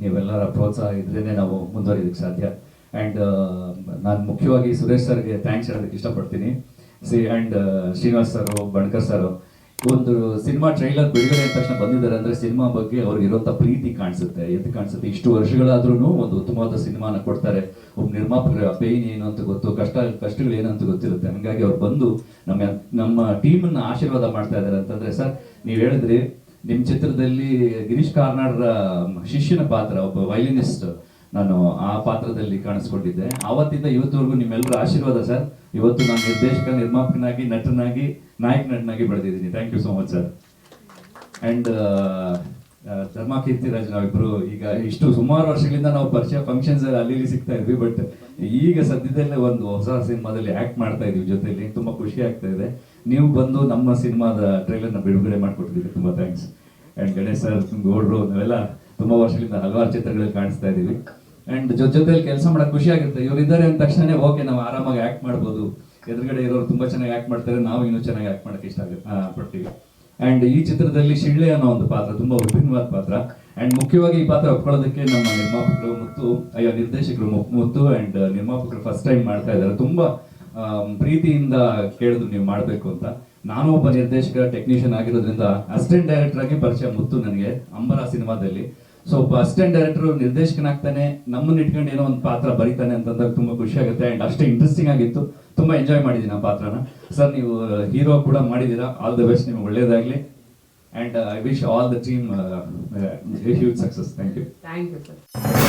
ನೀವೆಲ್ಲರ ಪ್ರೋತ್ಸಾಹ ಇದ್ರೇನೆ ನಾವು ಮುಂದುವರಿಯೋದಕ್ಕೆ ಸಾಧ್ಯ. ಆ್ಯಂಡ್ ನಾನು ಮುಖ್ಯವಾಗಿ ಸುರೇಶ್ ಸರ್ಗೆ ಥ್ಯಾಂಕ್ಸ್ ಹೇಳೋದಕ್ಕೆ ಇಷ್ಟಪಡ್ತೀನಿ. C and Srinivas sir, Banakar sir, ಒಂದು ಸಿನಿಮಾ ಟ್ರೈಲರ್ ಬಿಡುಗಡೆ ಆದ ತಕ್ಷಣ ಬಂದಿದ್ದಾರೆ ಅಂದ್ರೆ ಸಿನಿಮಾ ಬಗ್ಗೆ ಅವ್ರಿಗೆ ಇರೋಂಥ ಪ್ರೀತಿ ಕಾಣಿಸುತ್ತೆ. ಎದ್ದು ಕಾಣಿಸುತ್ತೆ. ಇಷ್ಟು ವರ್ಷಗಳಾದ್ರೂ ಒಂದು ಉತ್ತಮವಾದ ಸಿನಿಮಾನ ಕೊಡ್ತಾರೆ. ಒಬ್ಬ ನಿರ್ಮಾಪಕರ ಪೇನ್ ಏನು ಅಂತ ಗೊತ್ತು, ಕಷ್ಟ, ಕಷ್ಟಗಳು ಏನು ಅಂತ ಗೊತ್ತಿರುತ್ತೆ. ಹಂಗಾಗಿ ಅವ್ರು ಬಂದು ನಮ್ಮ ನಮ್ಮ ಟೀಮನ್ನು ಆಶೀರ್ವಾದ ಮಾಡ್ತಾ ಇದ್ದಾರೆ ಅಂತಂದ್ರೆ, ಸರ್, ನೀವು ಹೇಳಿದ್ರಿ ನಿಮ್ಮ ಚಿತ್ರದಲ್ಲಿ ಗಿರೀಶ್ ಕಾರ್ನಾಡ್ರ ಶಿಷ್ಯನ ಪಾತ್ರ, ಒಬ್ಬ ವೈಲಿನಿಸ್ಟ್ ನಾನು ಆ ಪಾತ್ರದಲ್ಲಿ ಕಾಣಿಸ್ಕೊಂಡಿದ್ದೆ. ಆವತ್ತಿಂದ ಇವತ್ತವರೆಗೂ ನಿಮ್ಮೆಲ್ಲರ ಆಶೀರ್ವಾದ ಸರ್. ಇವತ್ತು ನಾನು ನಿರ್ದೇಶಕ, ನಿರ್ಮಾಪಕನಾಗಿ, ನಟನಾಗಿ, ನಾಯಕ ನಟನಾಗಿ ಬೆಳೆದಿದ್ದೀನಿ. Thank you so much sir and Dharma Keerthiraj ನಾವಿಬ್ರು ಈಗ ಇಷ್ಟು ಸುಮಾರು ವರ್ಷಗಳಿಂದ ನಾವು ಪರಿಚಯ ಫಂಕ್ಷನ್ಸ್ ಅಲ್ಲಿ ಇಲ್ಲಿ ಸಿಗ್ತಾ ಇದ್ವಿ ಬಟ್ ಈಗ ಸದ್ಯದಲ್ಲೇ ಒಂದು ಹೊಸ ಸಿನಿಮಾದಲ್ಲಿ ಆಕ್ಟ್ ಮಾಡ್ತಾ ಇದೀವಿ ಜೊತೆಯಲ್ಲಿ. ತುಂಬಾ ಖುಷಿ ಆಗ್ತಾ ಇದೆ. ನೀವು ಬಂದು ನಮ್ಮ ಸಿನಿಮಾದ ಟ್ರೈಲರ್ನ ಬಿಡುಗಡೆ ಮಾಡಿಕೊಟ್ಟಿದ್ದೀರಿ, ತುಂಬಾ ಥ್ಯಾಂಕ್ಸ್ ಅಂಡ್ ಗಣೇಶ್ ಸರ್ ಗೌಡ್ರು, ನಾವೆಲ್ಲ ತುಂಬ ವರ್ಷಗಳಿಂದ ಹಲವಾರು ಚಿತ್ರಗಳಲ್ಲಿ ಕಾಣಿಸ್ತಾ ಇದೀವಿ ಅಂಡ್ ಜೊತೆ ಜೊತೆಯಲ್ಲಿ ಕೆಲಸ ಮಾಡೋಕ್ಕೆ ಖುಷಿ ಆಗುತ್ತೆ ಇವ್ರು ಇದ್ದಾರೆ ಅಂದ ತಕ್ಷಣ ಓಕೆ ನಾವು ಆರಾಮಾಗಿ ಆಕ್ಟ್ ಮಾಡ್ಬೋದು. ಎದುರುಗಡೆ ಇರೋರು ತುಂಬಾ ಚೆನ್ನಾಗಿ ಆಕ್ಟ್ ಮಾಡ್ತಾರೆ. ನಾವು ಇನ್ನೂ ಚೆನ್ನಾಗಿ ಆಕ್ಟ್ ಮಾಡೋಕ್ಕೆ ಇಷ್ಟ ಆಗುತ್ತೆ ಪಡ್ತೀವಿ ಅಂಡ್ ಈ ಚಿತ್ರದಲ್ಲಿ ಶಿಳ್ಳೆ ಅನ್ನೋ ಒಂದು ಪಾತ್ರ ತುಂಬಾ ವಿಭಿನ್ನವಾದ ಪಾತ್ರ. ಅಂಡ್ ಮುಖ್ಯವಾಗಿ ಈ ಪಾತ್ರ ಒಪ್ಕೊಳ್ಳೋದಕ್ಕೆ ನಮ್ಮ ನಿರ್ಮಾಪಕರು ಮತ್ತು, ಅಯ್ಯೋ, ನಿರ್ದೇಶಕರು ಮತ್ತು ಆ್ಯಂಡ್ ನಿರ್ಮಾಪಕರು ಫಸ್ಟ್ ಟೈಮ್ ಮಾಡ್ತಾ ಇದ್ದಾರೆ. ತುಂಬಾ ಪ್ರೀತಿಯಿಂದ ಕೇಳಿದ್ರು ನೀವು ಮಾಡಬೇಕು ಅಂತ. ನಾನು ಒಬ್ಬ ನಿರ್ದೇಶಕ ಟೆಕ್ನಿಷಿಯನ್ ಆಗಿರೋದ್ರಿಂದ ಅಸಿಸ್ಟೆಂಟ್ ಡೈರೆಕ್ಟರ್ ಆಗಿ ಪರಿಚಯ ಮುತ್ತು ನನಗೆ ಅಂಬರ ಸಿನಿಮಾದಲ್ಲಿ. ಸೊ ಒಬ್ಬ ಅಸಿಸ್ಟೆಂಟ್ ಡೈರೆಕ್ಟರ್ ನಿರ್ದೇಶಕನಾಗ್ತಾನೆ, ನಮ್ಮನ್ನ ಇಟ್ಕೊಂಡು ಏನೋ ಒಂದು ಪಾತ್ರ ಬರೀತಾನೆ ಅಂತಂದಾಗ ತುಂಬಾ ಖುಷಿ ಆಗುತ್ತೆ ಅಂಡ್ ಅಷ್ಟೇ ಇಂಟ್ರೆಸ್ಟಿಂಗ್ ಆಗಿತ್ತು. ತುಂಬಾ ಎಂಜಾಯ್ ಮಾಡಿದ್ದೀನಿ ಆ ಪಾತ್ರನ. ಸರ್ ನೀವು ಹೀರೋ ಕೂಡ ಮಾಡಿದ್ದೀರಾ ಆಲ್ ದ ಬೆಸ್ಟ್ ನಿಮ್ಗೆ ಒಳ್ಳೇದಾಗ್ಲಿ. And I wish all the team huge success thank you thank you sir